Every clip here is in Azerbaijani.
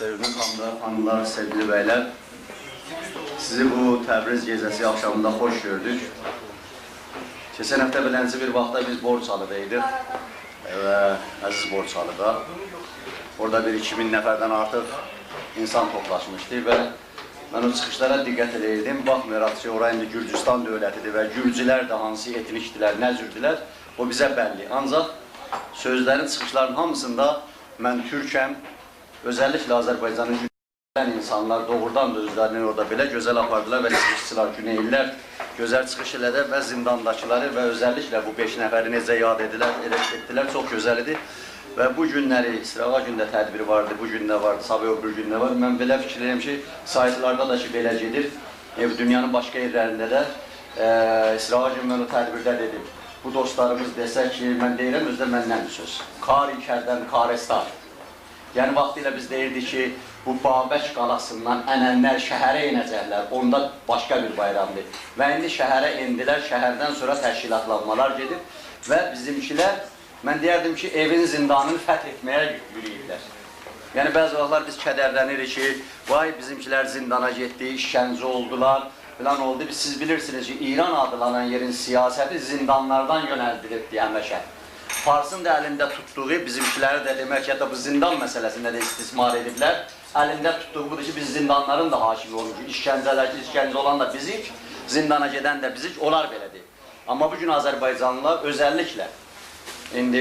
Sevgili hanımlar, hanımlar, sevgili beyler, sizi bu Təbriz gecəsi axşamında xoş gördük. Keçən həftə belənci bir vaxtda biz Borçalı'da idik və əziz Borçalı'da. Orada bir 2000 nəfərdən artıq insan toplaşmışdı və mən o çıxışlara diqqət edirdim. Baxmayaraq ki, ora indi Gürcüstan dövlətidir və Gürcülər də hansı etnikdilər, nə cürdülər, o bizə bəlli. Ancaq sözlərin, çıxışların hamısında mən Türkəm, özəlliklə Azərbaycanın Gürcüdən insanlar doğrudan da özlərini orada belə gözəl apardılar və çıxışçılar, güneylilər gözəl çıxış elədi və zindandakıları və özəlliklə bu 5 nəfəri necə yad edilər, elə etdilər, çox idi. Və bu günləri, İstirava gündə tədbir vardı, bu gündə vardı, sabah öbür gündə var. Mən belə fikirləyirəm ki, saytlarda da ki, belə gedir. E, dünyanın başqa yerlərində də e, İstirava günü mən o tədbirdə dedim. Bu dostlarımız desə ki, mən deyirəm, özdə məndən bir söz. Kar ikərdən karestar. Yəni vaxtilə biz deyirdik ki, bu Babək qalasından ənənlər şəhərə inəcəklər, onda başqa bir bayramdır. Və indi şəhərə endilər, şəhərdən sonra təşkilatlanmalar gedir və bizimkilər, mən deyərdim ki, evin zindanını fəth etməyə yürüyürlər. Yəni bəzi vaxtlar biz kədərlənirik ki, vay bizimkilər zindana getdi, işgəncə oldular, filan oldu. Siz bilirsiniz ki, İran adlanan yerin siyasəti zindanlardan yönəldilibdi həmişə. Farsın da əlində tutduğu, bizimkiləri də demək ki, hətta bu zindan məsələsində də istismar ediblər. Əlində tutduğu budur ki, biz zindanların da hakimi olmuşuq. İşgəncələr, işgəncə olan da bizik, zindana gedən də bizik, onlar belədir. Amma bugün Azərbaycanlılar özəlliklə indi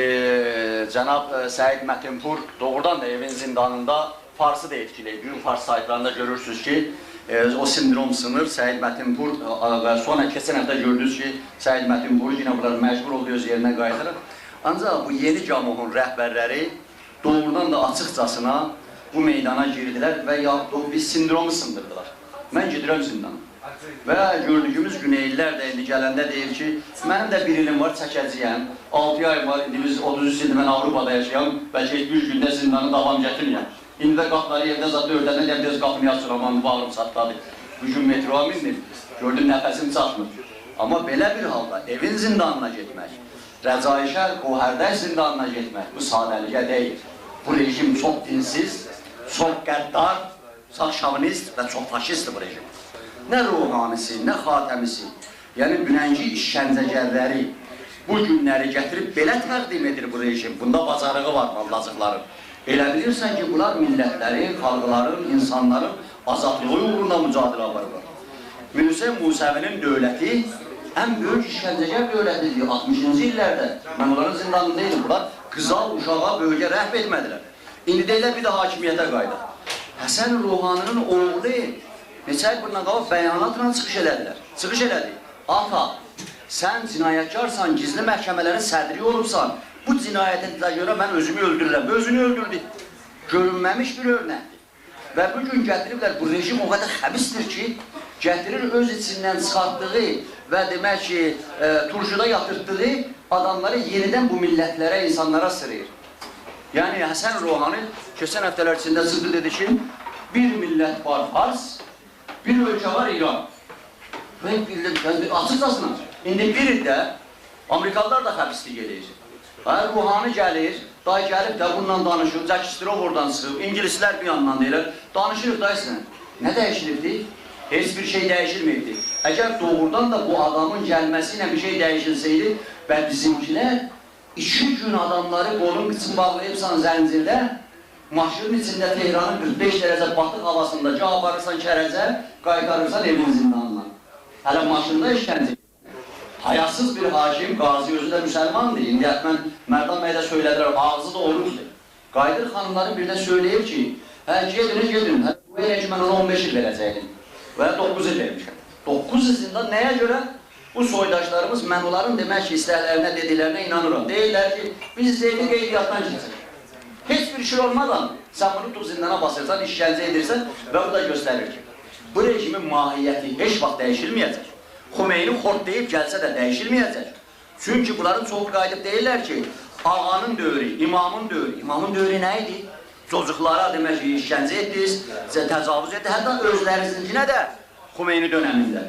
cənab e, Səid Mətinpur doğrudan da evin zindanında Farsı da etkiləyir. Gün Fars saytlarında görürsünüz ki, e, o sindrom sınır. Səid Mətinpur e, və sonra keçən həftə gördünüz ki, Səid Mətinpur yenə bunlar məcbur öz yerinə qayıdırır. Ancaq bu yeni camuhun rəhbərləri doğrudan da açıqcasına bu meydana girdilər və yaxud biz sindromu sındırdılar. Mən gedirəm zindana. Və gördüyümüz güneylilər də indi gələndə deyir ki, mənim də bir ilim var, çəkəcəyəm. 6 ay var, indi biz 33 ildir mən Avropada yaşayam, bəlkə heç bir gündə zindanı davam gətirməyəm. İndi də qapıları evdə zat ördəndən deyəm, biraz qapını açır, aman bağırım çatladı. Bugün metroya mindim, gördüm nəfəsim çatmır. Amma belə bir halda evin zindanına getmək, Rəcaişər Qohərdəş zindanına getmək bu sadəliyə deyil. Bu rejim çox dinsiz, çox qəddar, çox şavinist və çox faşistdir bu rejim. Nə ruhanisi, nə xatəmisi, yəni dünənki işgəncəgərləri bu günləri gətirib belə təqdim edir bu rejim. Bunda bacarığı var vallacıqların. Elə bilirsən ki, bunlar millətlərin, xalqların, insanların azadlığı uğrunda mücadilə aparırlar. Mirsə Musəvinin dövləti ən böyük işgəncəgər dövlətidir 60-cı illərdə. Mən onların zindanında idim. Bunlar qızal uşağa böyüyə rəhb etmədilər. İndi deyirlər bir də hakimiyyətə qayıdır. Həsən Ruhaninin oğlu neçə ay bundan qabaq bəyanatla çıxış elədilər. Çıxış elədi. Ata, sən cinayətkarsan, gizli məhkəmələrin sədri olubsan, bu cinayətə görə mən özümü öldürürəm. Özünü öldürdü. Görünməmiş bir örnəkdir. Və bu gün gətiriblər, bu rejim o qədər xəbisdir ki, gətirir öz içindən çıxartdığı və demək ki, e, turşuda yatırtdığı adamları yenidən bu millətlərə, insanlara sırayır. Yəni Həsən Ruhani keçən həftələr içində çıxdı dedi ki, bir millət var Fars, bir ölkə var İran. Və millət, yəni, açıqcasına, indi biri də Amerikalılar da xəbislik edir. Hayır, Ruhani gəlir, day gəlib də bununla danışır, Cəkistirov oradan çıxıb, İngilislər bir yandan deyirlər, danışırıq da sizlə. Nə dəyişilibdi? Heç bir şey dəyişilməyibdi. Əgər doğrudan da bu adamın gəlməsi ilə bir şey dəyişilsəydi və bizimkilər iki gün adamları qolun qıçın bağlayıbsan zəncirdə, maşının içində Tehranın 45 dərəcə batıq havasında ca aparırsan kərəcə, qaytarırsan evin zindanına. Hələ maşında işgəncə. Hayasız bir hakim, qazi özü də müsəlmandır. İndi mən Mərdan bəy də söylədilər, ağzı da olurdu. Qaydır xanımları bir də söyləyir ki, hə, gedin, gedin, hə, bu elə ki, mən ona 15 il verəcəkdim. Və 9 il vermişəm. 9 il zindan nəyə görə? Bu soydaşlarımız mən onların demək ki, istəklərinə, dediklərinə inanıram. Deyirlər ki, biz zeyni qeydiyyatdan keçirik. Heç bir şey olmadan sən bunu tutub zindana basırsan, işgəncə edirsən və bu da göstərir ki, bu rejimin mahiyyəti heç vaxt dəyişilməyəcək. Xomeyni xort deyib gəlsə də dəyişilməyəcək. Çünki bunların çoxu qayıdıb deyirlər ki, ağanın dövrü, imamın dövrü. İmamın dövrü nə idi? Çocuqlara demək ki, işgəncə etdiniz, təcavüz etdi, hətta özlərinizin də Xomeyni dönəmində.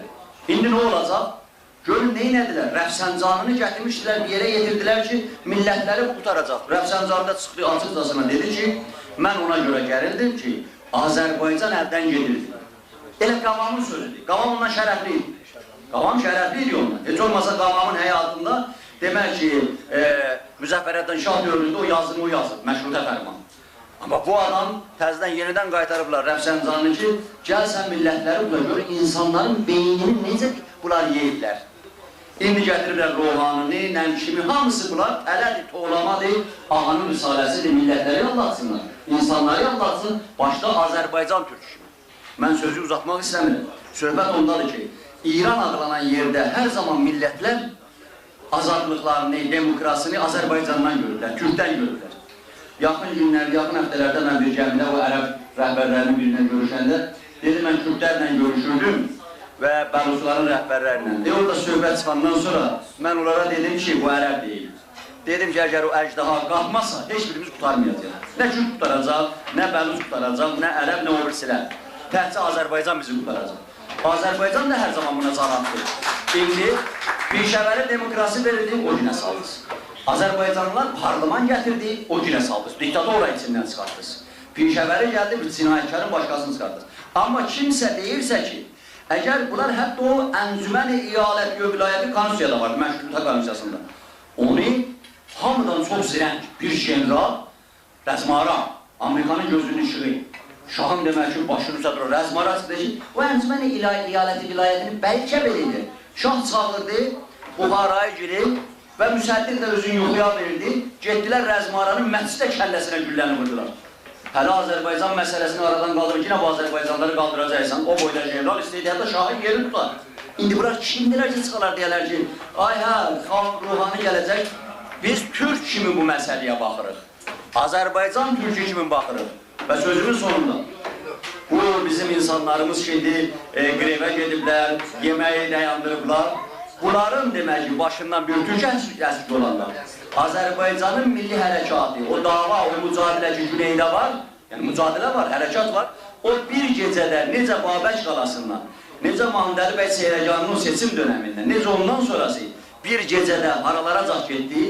İndi nə olacaq? Görün nə edilər? Rəfsəncanını gətirmişdilər, bir yerə yetirdilər ki, millətləri qutaracaq. Rəfsəncanı da çıxdı açıqcasına dedi ki, mən ona görə gərildim ki, Azərbaycan əldən gedirdi. Elə Qavamın sözüdür. Qavam ondan şərəfli idi. Qavam şərəfli idi ondan. Heç olmasa Qavamın həyatında demək ki, e, Müzəffərəddin Şah dövründə o yazını o yazıb, məşrutə fərman. Amma bu adam təzədən yenidən qaytarıblar Rəfsəncanını ki, gəl sən millətləri gör, insanların beynini necə bunlar yeyiblər. İndi gətiriblər Rohanını, Nəmkimi, hamısı bunlar tələdir, toğlamadır, ağanın risaləsidir, millətləri anlatsınlar, insanları anlatsın, başda Azərbaycan türkü. Mən sözü uzatmaq istəmirəm. Söhbət ondadır ki, İran adlanan yerdə hər zaman millətlər azadlıqlarını, demokrasini Azərbaycandan görürlər, Türkdən görürlər. Yaxın günlərdə, yaxın həftələrdə mən bir gəmidə o ərəb rəhbərlərinin birinə görüşəndə dedim mən Türklərlə görüşürdüm və bəluçların rəhbərlərlə. De orada söhbət çıxandan sonra mən onlara dedim ki, bu ərəb deyil. Dedim ki, əgər o əcdaha qalxmasa, heç birimiz qurtarmayacaq. Nə Kürt qurtaracaq, nə bəluç qurtaracaq, nə ərəb, nə o birisilər. Təhcə Azərbaycan bizi qurtaracaq. Azərbaycan da hər zaman buna cavabdır. İndi Pişəvəri demokrasi verildi, o günə saldınız. Azərbaycanlılar parlaman gətirdi, o günə saldınız. Diktatora içindən çıxartdınız. Pişəvəri gəldi, bir cinayətkarın başqasını çıxartdınız. Amma kimsə deyirsə ki, əgər bunlar hətta o əncüməni iyalət vilayəti konstitusiyada var, məşruta konstitusiyasında. Onu hamıdan çox zirəng bir general Rəzmara, Amerikanın gözünün işığı. Şahın demək ki, başını üstədir, Rəzmara çıxdı ki, o əncüməni iyaləti vilayətini bəlkə belirdir. Şah çağırdı, Buhara'ya girib və müsəddiq də özünü yuxuya verirdi. Getdilər Rəzmaranın məscidə kəlləsinə gülləni vurdular. Hələ Azərbaycan məsələsini aradan qaldırır ki, nə bu Azərbaycanları qaldıracaqsan, o boyda general istəyir, hətta şahın yeri tutar. İndi bura kimdilər ki, çıxarlar deyərlər ki, ay hə, xalq ruhanı gələcək, biz Türk kimi bu məsələyə baxırıq. Azərbaycan Türkü kimi baxırıq. Və sözümün sonunda, bu bizim insanlarımız şimdi e, grevə gediblər, yeməyi dayandırıblar. Bunların demək ki, başından bir Türk əsr olanlar. Azərbaycanın milli hərəkatı, o dava, o mücadilə ki, güneydə var, yəni mücadilə var, hərəkat var. O bir gecədə necə Babək qalasından, necə Mahmudəli bəy Seyrəcanın o seçim dönəmində, necə ondan sonrası bir gecədə haralaracaq getdi,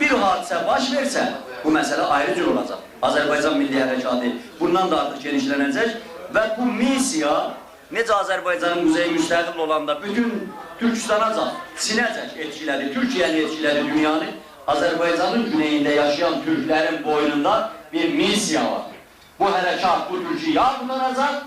bir hadisə baş versə, bu məsələ ayrı cür olacaq. Azərbaycan milli hərəkatı bundan da artıq genişlənəcək və bu missiya necə Azərbaycanın muzeyi müstəqil olanda bütün Türkistanacaq, sinəcək etkiləri, Türkiyəni etkiləri dünyanı, Azərbaycanın güneyində yaşayan Türklərin boynunda bir missiya var. Bu hərəkat, bu Türkiyə ya qurtaracaq,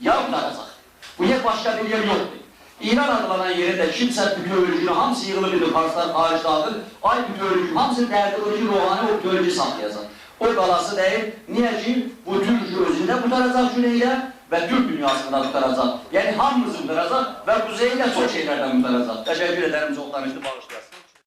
ya qurtaracaq. Bu yer başqa bir yer yoxdur. İran adlanan yerində kimsə bütövlüyünü hamısı yığılıb idi, Farslar, xaric dağılır, ay bütövlüyünü hamısı dərdi o ki, ruhani o bütövlüyü saxlayacaq. O qalası deyil, niyə ki, bu Türk özündə qutaracaq güneydə və Türk dünyasında qutaracaq. Yəni hamımızı qutaracaq və quzeydə çox şeylərdən qutaracaq. Təşəkkür edərəm, çox danışdı, bağışlayın.